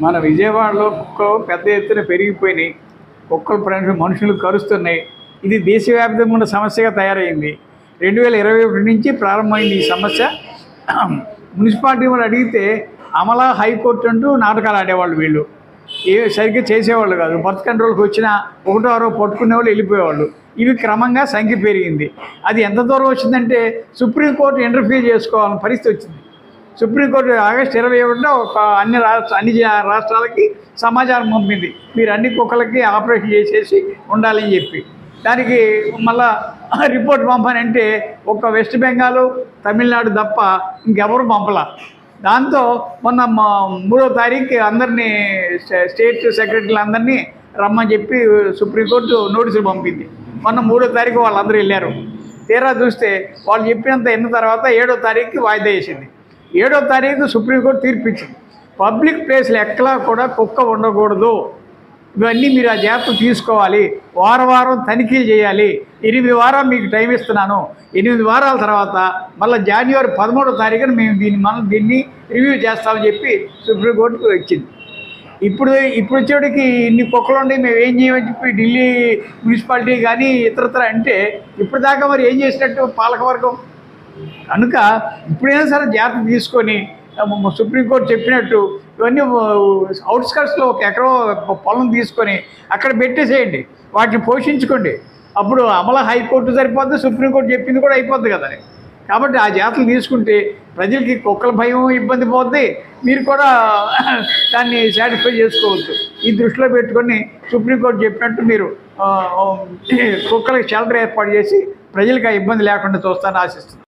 మన విజయవాడలో కుక్కలు పెద్ద ఎత్తున పెరిగిపోయినాయి. కుక్కలు ప్ర- మనుషులు కరుస్తున్నాయి. ఇది దేశవ్యాప్తంగా ఉన్న సమస్యగా తయారైంది. రెండు వేల ఇరవై ఒకటి నుంచి ప్రారంభమైంది ఈ సమస్య. మున్సిపాలిటీ వాళ్ళు అడిగితే అమలా హైకోర్టు అంటూ నాటకాలు ఆడేవాళ్ళు వీళ్ళు. ఏ సరిగ్గా చేసేవాళ్ళు కాదు. బర్త్ కంట్రోల్కి వచ్చిన ఒకటో ఆరో పట్టుకునే వాళ్ళు వెళ్ళిపోయేవాళ్ళు. ఇవి క్రమంగా సంఖ్య పెరిగింది. అది ఎంత దూరం వచ్చిందంటే సుప్రీంకోర్టు ఇంటర్ఫీర్ చేసుకోవాలని పరిస్థితి వచ్చింది. సుప్రీంకోర్టు ఆగస్టు ఇరవై ఒకటిన ఒక అన్ని రాష్ట్ర అన్ని రాష్ట్రాలకి సమాచారం పంపింది. మీరు అన్ని కుక్కలకి ఆపరేషన్ చేసేసి ఉండాలని చెప్పి. దానికి మళ్ళా రిపోర్ట్ పంపనంటే ఒక వెస్ట్ బెంగాల్ తమిళనాడు తప్ప ఇంకెవరు పంపలా. దాంతో మొన్న మా మూడో తారీఖు అందరినీ స్టే- స్టేట్ సెక్రటరీలు అందరినీ రమ్మని చెప్పి సుప్రీంకోర్టు నోటీసులు పంపింది. మొన్న మూడో తారీఖు వాళ్ళందరూ వెళ్ళారు. తీరా చూస్తే వాళ్ళు చెప్పినంత ఎన్న తర్వాత ఏడో తారీఖుకి వాయిదా వేసింది. ఏడో తారీఖు సుప్రీంకోర్టు తీర్పించింది పబ్లిక్ ప్లేస్లు ఎక్కడా కూడా కుక్క ఉండకూడదు. ఇవన్నీ మీరు ఆ జాగ్రత్త తీసుకోవాలి. వారం వారం తనిఖీ చేయాలి. ఎనిమిది వారాలు మీకు టైం ఇస్తున్నాను. ఎనిమిది వారాల తర్వాత మళ్ళీ జనవరి పదమూడో తారీఖున మేము దీన్ని మనం దీన్ని రివ్యూ చేస్తామని చెప్పి సుప్రీంకోర్టుకు వచ్చింది ఇప్పుడు ఇప్పుడు వచ్చేటికి ఇన్ని కుక్కలు ఉండి మేము ఏం చేయమని చెప్పి ఢిల్లీ మున్సిపాలిటీ కానీ ఇతరత్ర అంటే ఇప్పుడు దాకా మరి ఏం చేసినట్టు పాలకవర్గం? కనుక ఇప్పుడైనా సరే జాగ్రత్త తీసుకొని సుప్రీంకోర్టు చెప్పినట్టు ఇవన్నీ అవుట్స్కట్స్లో ఒక ఎకరో పొలం తీసుకొని అక్కడ పెట్టేసేయండి. వాటిని పోషించుకోండి. అప్పుడు అమల హైకోర్టు సరిపోద్ది సుప్రీంకోర్టు చెప్పింది కూడా అయిపోద్ది కదా. కాబట్టి ఆ జాతలు తీసుకుంటే ప్రజలకి కుక్కల భయం ఇబ్బంది పోద్ది. మీరు కూడా దాన్ని సాటిస్ఫై చేసుకోవచ్చు. ఈ దృష్టిలో పెట్టుకొని సుప్రీంకోర్టు చెప్పినట్టు మీరు కుక్కలకు షెల్టర్ ఏర్పాటు చేసి ప్రజలకు ఆ ఇబ్బంది లేకుండా చూస్తానని ఆశిస్తున్నాను.